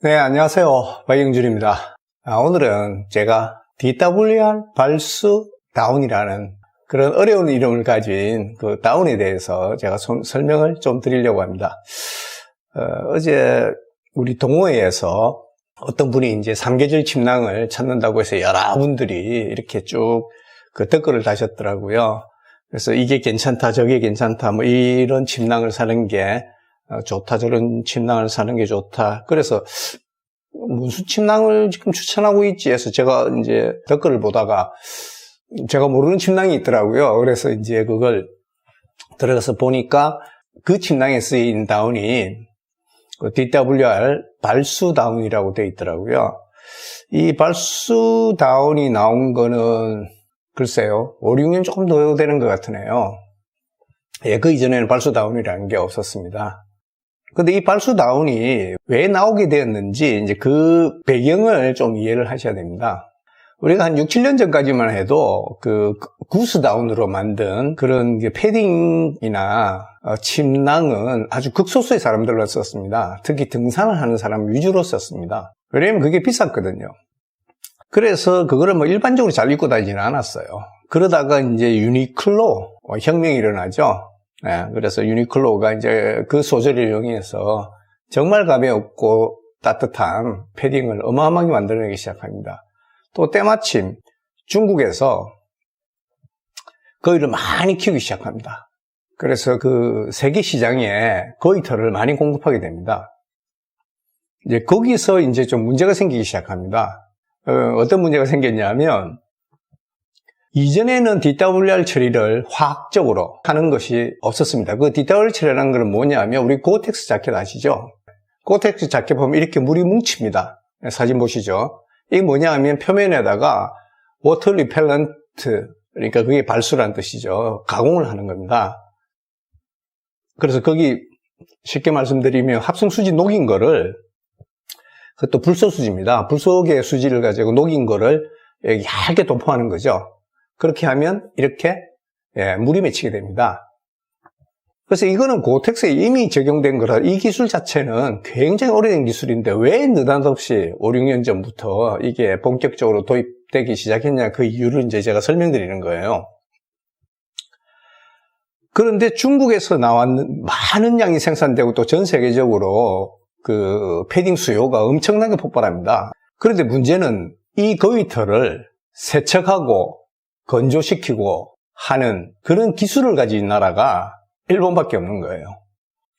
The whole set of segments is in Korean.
네, 안녕하세요. 박영준입니다. 아, 오늘은 제가 DWR 발수 다운이라는 그런 어려운 이름을 가진 그 다운에 대해서 제가 손- 설명을 좀 드리려고 합니다. 어, 제 우리 동호회에서 어떤 분이 이제 삼계절 침낭을 찾는다고 해서 여러분들이 이렇게 쭉 그 댓글을 다셨더라고요. 그래서 이게 괜찮다, 저게 괜찮다, 뭐 이런 침낭을 사는 게 어, 좋다, 저런 침낭을 사는 게 좋다. 그래서 무슨 침낭을 지금 추천하고 있지 해서 제가 이제 댓글을 보다가 제가 모르는 침낭이 있더라고요. 그래서 이제 그걸 들어가서 보니까 그 침낭에 쓰인 다운이 그 DWR 발수 다운이라고 되어 있더라고요. 이 발수 다운이 나온 거는 글쎄요, 5, 6년 조금 더 되는 것 같으네요. 예, 그 이전에는 발수 다운이라는 게 없었습니다. 근데 이 발수 다운이 왜 나오게 되었는지 이제 그 배경을 좀 이해를 하셔야 됩니다. 우리가 한 6, 7년 전까지만 해도 그 구스 다운으로 만든 그런 게 패딩이나 어, 침낭은 아주 극소수의 사람들로 썼습니다. 특히 등산을 하는 사람 위주로 썼습니다. 왜냐면 그게 비쌌거든요. 그래서 그거를 뭐 일반적으로 잘 입고 다니지는 않았어요. 그러다가 이제 유니클로 어, 혁명이 일어나죠. 예, 그래서 유니클로가 이제 그 소재를 이용해서 정말 가볍고 따뜻한 패딩을 어마어마하게 만들어내기 시작합니다. 또 때마침 중국에서 거위를 많이 키우기 시작합니다. 그래서 그 세계 시장에 거위털을 많이 공급하게 됩니다. 이제 거기서 이제 좀 문제가 생기기 시작합니다. 어, 떤 문제가 생겼냐면 이전에는 DWR 처리를 화학적으로 하는 것이 없었습니다. 그 DWR 처리라는 건 뭐냐면 우리 고텍스 자켓 아시죠? 고텍스 자켓 보면 이렇게 물이 뭉칩니다. 사진 보시죠? 이게 뭐냐 하면 표면에다가 워터 리펠런트 그러니까 그게 발수라는 뜻이죠. 가공을 하는 겁니다. 그래서 거기 쉽게 말씀드리면 합성수지 녹인 거를 그것도 불소수지입니다. 불속의 수지를 가지고 녹인 거를 얇게 도포하는 거죠. 그렇게 하면 이렇게 예, 물이 맺히게 됩니다. 그래서 이거는 고텍스에 이미 적용된 거라 이 기술 자체는 굉장히 오래된 기술인데 왜 느닷없이 5, 6년 전부터 이게 본격적으로 도입되기 시작했냐 그 이유를 이제 제가 설명드리는 거예요. 그런데 중국에서 나왔는 많은 양이 생산되고 또 전 세계적으로 그 패딩 수요가 엄청나게 폭발합니다. 그런데 문제는 이 거위털을 세척하고 건조시키고 하는 그런 기술을 가진 나라가 일본밖에 없는 거예요.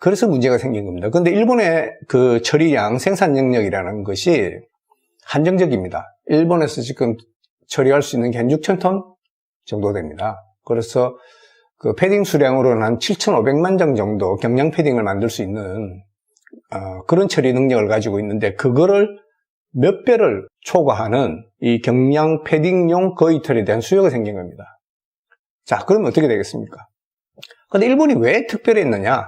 그래서 문제가 생긴 겁니다. 근데 일본의 그 처리량, 생산 영역이라는 것이 한정적입니다. 일본에서 지금 처리할 수 있는 게 한 6천 톤 정도 됩니다. 그래서 그 패딩 수량으로는 한 7,500만 장 정도 경량 패딩을 만들 수 있는 어, 그런 처리 능력을 가지고 있는데 그거를 몇 배를 초과하는 이 경량 패딩용 거위털에 대한 수요가 생긴 겁니다. 자, 그러면 어떻게 되겠습니까? 근데 일본이 왜 특별했느냐?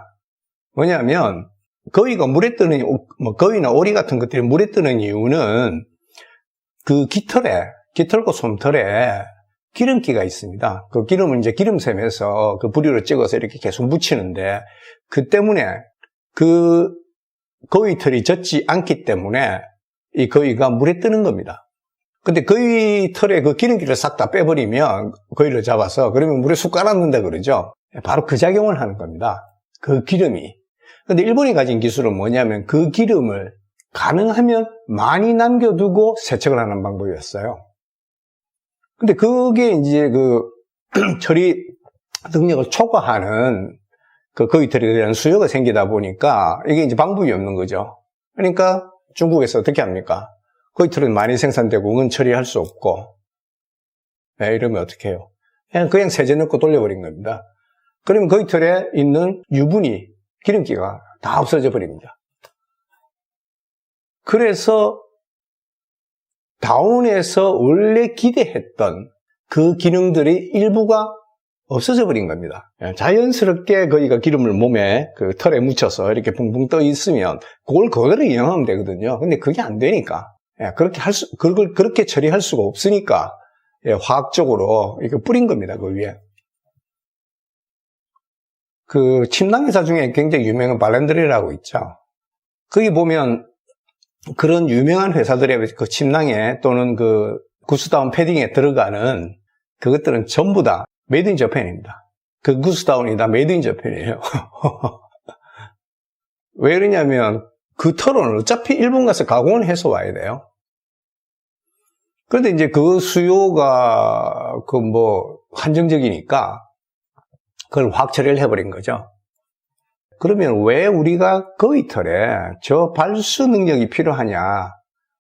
뭐냐면 거위가 물에 뜨는 뭐 거위나 오리 같은 것들이 물에 뜨는 이유는 그 깃털에 깃털과 솜털에 기름기가 있습니다. 그 기름을 이제 기름샘에서 그 부리로 찍어서 이렇게 계속 묻히는데 그 때문에 그 거위털이 젖지 않기 때문에 이 거위가 물에 뜨는 겁니다. 근데 거위 털에 그 기름기를 싹 다 빼버리면 거위를 잡아서 그러면 물에 쑥 깔았는다 그러죠. 바로 그 작용을 하는 겁니다. 그 기름이. 근데 일본이 가진 기술은 뭐냐면 그 기름을 가능하면 많이 남겨두고 세척을 하는 방법이었어요. 근데 그게 이제 그 처리 능력을 초과하는 그 거위털에 대한 수요가 생기다 보니까 이게 이제 방법이 없는 거죠. 그러니까 중국에서 어떻게 합니까? 거위털은 많이 생산되고 은 처리할 수 없고 네, 이러면 어떻게 해요? 그냥, 그냥 세제 넣고 돌려버린 겁니다. 그러면 거위털에 있는 유분이 기름기가 다 없어져 버립니다. 그래서 다운에서 원래 기대했던 그 기능들이 일부가 없어져 버린 겁니다. 예, 자연스럽게 거기가 기름을 몸에 그 털에 묻혀서 이렇게 붕붕 떠 있으면 그걸 그대로 이용하면 되거든요. 근데 그게 안 되니까 예, 그렇게 할 수, 그걸 그렇게 처리할 수가 없으니까 예, 화학적으로 이거 뿌린 겁니다. 그 위에. 그 침낭 회사 중에 굉장히 유명한 발렌드리라고 있죠. 거기 보면 그런 유명한 회사들의 그 침낭에 또는 그 구스다운 패딩에 들어가는 그것들은 전부 다 메이드 인 저펜입니다. 그 구스다운이 다 메이드 인 저펜이에요. 왜 그러냐면 그 털은 어차피 일본 가서 가공을 해서 와야 돼요. 그런데 이제 그 수요가 그 뭐 한정적이니까 그걸 확 처리를 해버린 거죠. 그러면 왜 우리가 거의 털에 저 발수 능력이 필요하냐?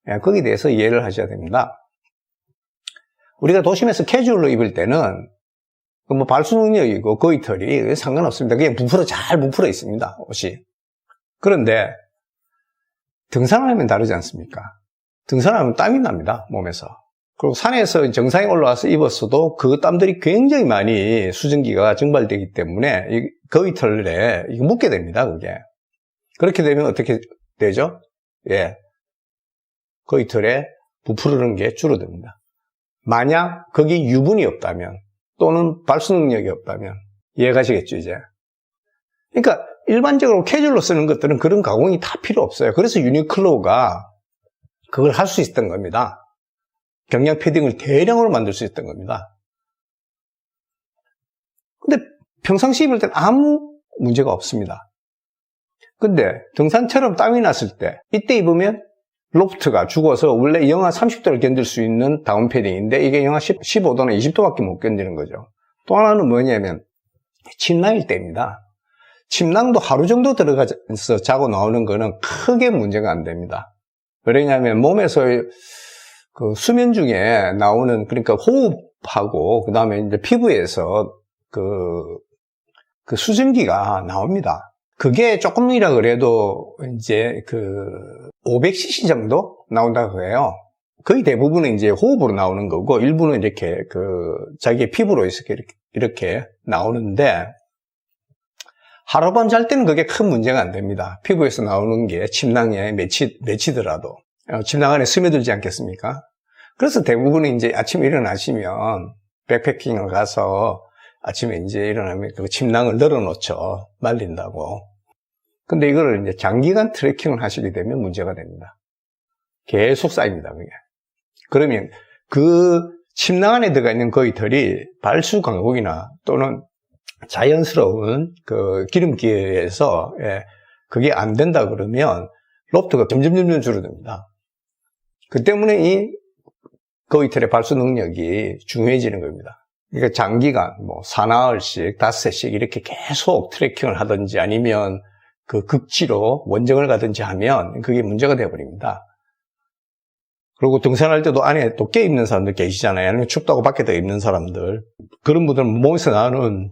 예, 거기에 대해서 이해를 하셔야 됩니다. 우리가 도심에서 캐주얼로 입을 때는 그 뭐 발수 능력이고 거의 털이 상관없습니다. 그냥 부풀어 잘 부풀어 있습니다. 옷이. 그런데 등산을 하면 다르지 않습니까? 등산하면 땀이 납니다. 몸에서. 그리고 산에서 정상에 올라와서 입었어도 그 땀들이 굉장히 많이 수증기가 증발되기 때문에 거위 털에 묻게 됩니다. 그게. 그렇게 되면 어떻게 되죠? 예. 거위 털에 부풀는 게 줄어듭니다. 만약 거기 유분이 없다면 또는 발수 능력이 없다면 이해가시겠죠, 이제. 그러니까 일반적으로 캐주얼로 쓰는 것들은 그런 가공이 다 필요 없어요. 그래서 유니클로가 그걸 할 수 있었던 겁니다. 경량 패딩을 대량으로 만들 수 있었던 겁니다. 근데 평상시 입을 때는 아무 문제가 없습니다. 근데 등산처럼 땀이 났을 때 이때 입으면 로프트가 죽어서 원래 영하 30도를 견딜 수 있는 다운 패딩인데 이게 영하 10, 15도나 20도밖에 못 견디는 거죠. 또 하나는 뭐냐면 침낭일 때입니다. 침낭도 하루 정도 들어가서 자고 나오는 거는 크게 문제가 안 됩니다. 왜냐하면 몸에서 그 수면 중에 나오는 그러니까 호흡하고 그 다음에 이제 피부에서 그, 그 수증기가 나옵니다. 그게 조금이라 그래도 이제 그 500cc 정도 나온다고 해요. 거의 대부분은 이제 호흡으로 나오는 거고 일부는 이렇게 그 자기의 피부로 이렇게 이렇게 나오는데 하룻밤 잘 때는 그게 큰 문제가 안 됩니다. 피부에서 나오는 게 침낭에 맺히, 맺히더라도 어, 침낭 안에 스며들지 않겠습니까? 그래서 대부분은 이제 아침에 일어나시면 백패킹을 가서 아침에 이제 일어나면 그 침낭을 널어놓죠. 말린다고. 근데 이거를 이제 장기간 트레킹을 하시게 되면 문제가 됩니다. 계속 쌓입니다, 그게. 그러면 그 침낭 안에 들어가 있는 거위털이 발수 강국이나 또는 자연스러운 그 기름기에서 예, 그게 안 된다 그러면 로프트가 점점 점점 줄어듭니다. 그 때문에 이 거위털의 발수 능력이 중요해지는 겁니다. 그러니까 장기간 뭐 사나흘씩 닷새씩 이렇게 계속 트래킹을 하든지 아니면 그 극지로 원정을 가든지 하면 그게 문제가 되어버립니다. 그리고 등산할 때도 안에 또 깨 입는 사람들 계시잖아요. 아니면 춥다고 밖에 더 입는 사람들. 그런 분들은 몸에서 나오는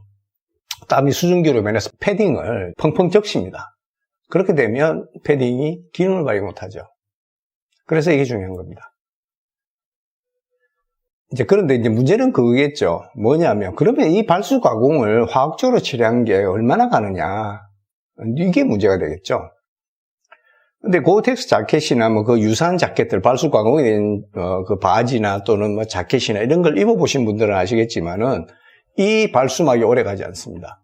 땀이 수증기로 면해서 패딩을 펑펑 적십니다. 그렇게 되면 패딩이 기능을 발휘 못하죠. 그래서 이게 중요한 겁니다. 이제 그런데 이제 문제는 그거겠죠. 뭐냐면 그러면 이 발수 가공을 화학적으로 처리한 게 얼마나 가느냐 이게 문제가 되겠죠. 근데 고텍스 자켓이나 뭐 그 유사한 자켓들 발수 가공이 된 그 바지나 또는 뭐 자켓이나 이런 걸 입어보신 분들은 아시겠지만은 이 발수막이 오래 가지 않습니다.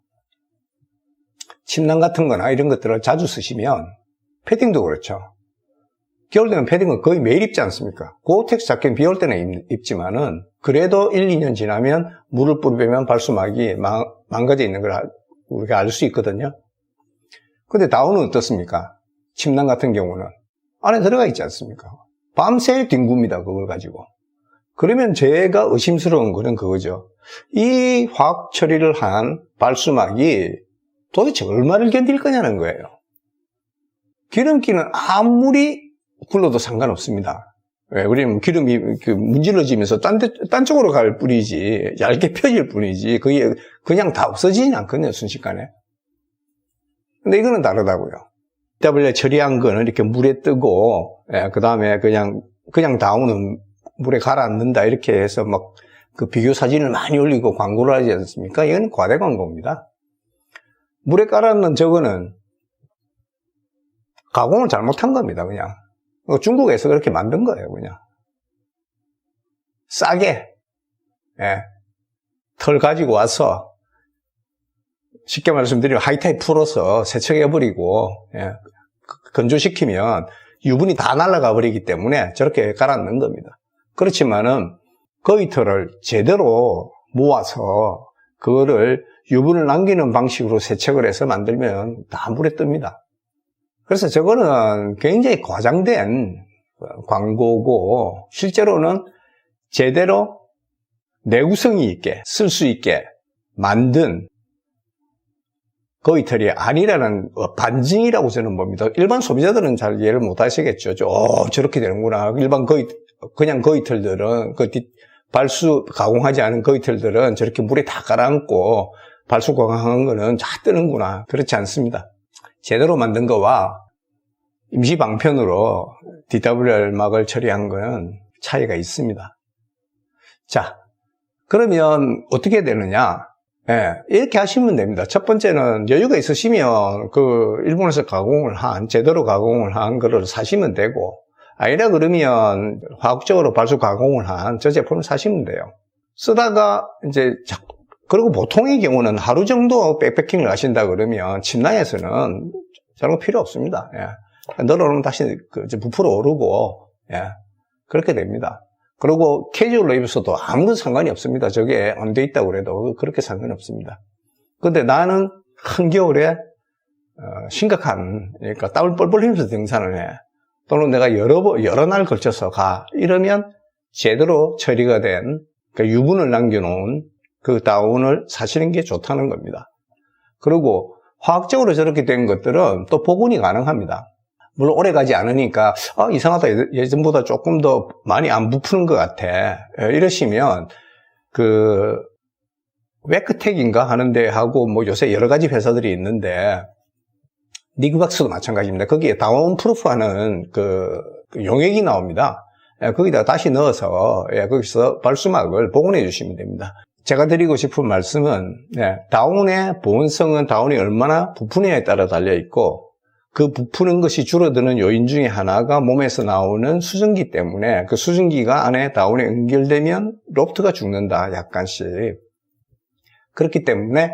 침낭 같은 거나 이런 것들을 자주 쓰시면 패딩도 그렇죠. 겨울 되면 패딩은 거의 매일 입지 않습니까? 고텍스 자켓 비올 때는 입, 지만은 그래도 1, 2년 지나면 물을 뿌리면 발수막이 망, 망가져 있는 걸 우리가 알 수 있거든요. 근데 다운은 어떻습니까? 침낭 같은 경우는 안에 들어가 있지 않습니까? 밤새 뒹굽니다. 그걸 가지고. 그러면 제가 의심스러운 거는 그거죠. 이 화학 처리를 한 발수막이 도대체 얼마를 견딜 거냐는 거예요. 기름기는 아무리 굴러도 상관없습니다. 왜? 우리는 기름이 그 문질러지면서 딴, 데, 딴 쪽으로 갈 뿐이지, 얇게 펴질 뿐이지, 그게 그냥 다 없어지진 않거든요, 순식간에. 근데 이거는 다르다고요. w 처리한 거는 이렇게 물에 뜨고, 예, 그 다음에 그냥, 그냥 다우는 물에 가라앉는다, 이렇게 해서 막 그 비교 사진을 많이 올리고 광고를 하지 않습니까? 이건 과대 광고입니다. 물에 깔아놓는 저거는 가공을 잘못한 겁니다, 그냥. 중국에서 그렇게 만든 거예요, 그냥. 싸게, 예. 털 가지고 와서, 쉽게 말씀드리면 하이타이 풀어서 세척해버리고, 예. 건조시키면 유분이 다 날아가 버리기 때문에 저렇게 깔아놓는 겁니다. 그렇지만은 거위털을 제대로 모아서 그거를 유분을 남기는 방식으로 세척을 해서 만들면 다 물에 뜹니다. 그래서 저거는 굉장히 과장된 광고고 실제로는 제대로 내구성이 있게 쓸 수 있게 만든 거위털이 아니라는 반증이라고 저는 봅니다. 일반 소비자들은 잘 이해를 못 하시겠죠. 어, 저렇게 되는구나. 일반 거위, 그냥 거위털들은, 그 뒤, 발수 가공하지 않은 거위털들은 저렇게 물에 다 깔아앉고 발수 가공한 거는 다 뜨는구나. 그렇지 않습니다. 제대로 만든 거와 임시 방편으로 DWR 막을 처리한 거는 차이가 있습니다. 자, 그러면 어떻게 되느냐? 예, 이렇게 하시면 됩니다. 첫 번째는 여유가 있으시면 그 일본에서 가공을 한, 제대로 가공을 한 거를 사시면 되고, 아니라 그러면 화학적으로 발수 가공을 한 저 제품을 사시면 돼요. 쓰다가 이제 자- 그리고 보통의 경우는 하루 정도 백패킹을 하신다 그러면 침낭에서는 저런 거 필요 없습니다. 예. 널어놓으면 다시 그 부풀어 오르고 예. 그렇게 됩니다. 그리고 캐주얼로 입어서도 아무런 상관이 없습니다. 저게 안 돼 있다고 그래도 그렇게 상관이 없습니다. 근데 나는 한겨울에 어, 심각한 그러니까 땀을 뻘뻘 흘리면서 등산을 해. 또는 내가 여러 번 여러 날 걸쳐서 가. 이러면 제대로 처리가 된그 유분을 남겨놓은 그 다운을 사시는 게 좋다는 겁니다. 그리고 화학적으로 저렇게 된 것들은 또 복원이 가능합니다. 물론 오래 가지 않으니까 아, 이상하다 예- 예전보다 조금 더 많이 안 부푸는 것 같아 예, 이러시면 그 웨크텍인가 하는데 하고 뭐 요새 여러 가지 회사들이 있는데 니그박스도 마찬가지입니다. 거기에 다운 프루프하는 그, 그 용액이 나옵니다. 예, 거기다 다시 넣어서 예, 거기서 발수막을 복원해 주시면 됩니다. 제가 드리고 싶은 말씀은 예, 다운의 보온성은 다운이 얼마나 부푸느냐에 따라 달려 있고 그 부푸는 것이 줄어드는 요인 중에 하나가 몸에서 나오는 수증기 때문에 그 수증기가 안에 다운에 연결되면 로프트가 죽는다 약간씩. 그렇기 때문에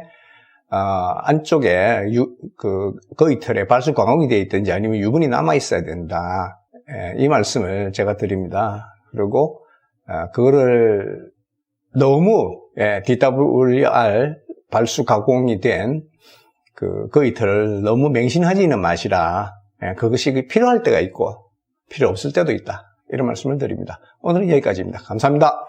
아, 안쪽에 유, 그 거위털에 발수 광학이 되어 있든지 아니면 유분이 남아 있어야 된다. 예, 이 말씀을 제가 드립니다. 그리고 아, 그거를 너무 예, DWR 발수 가공이 된 그 거위털을 너무 맹신하지는 마시라. 예, 그것이 필요할 때가 있고 필요 없을 때도 있다. 이런 말씀을 드립니다. 오늘은 여기까지입니다. 감사합니다.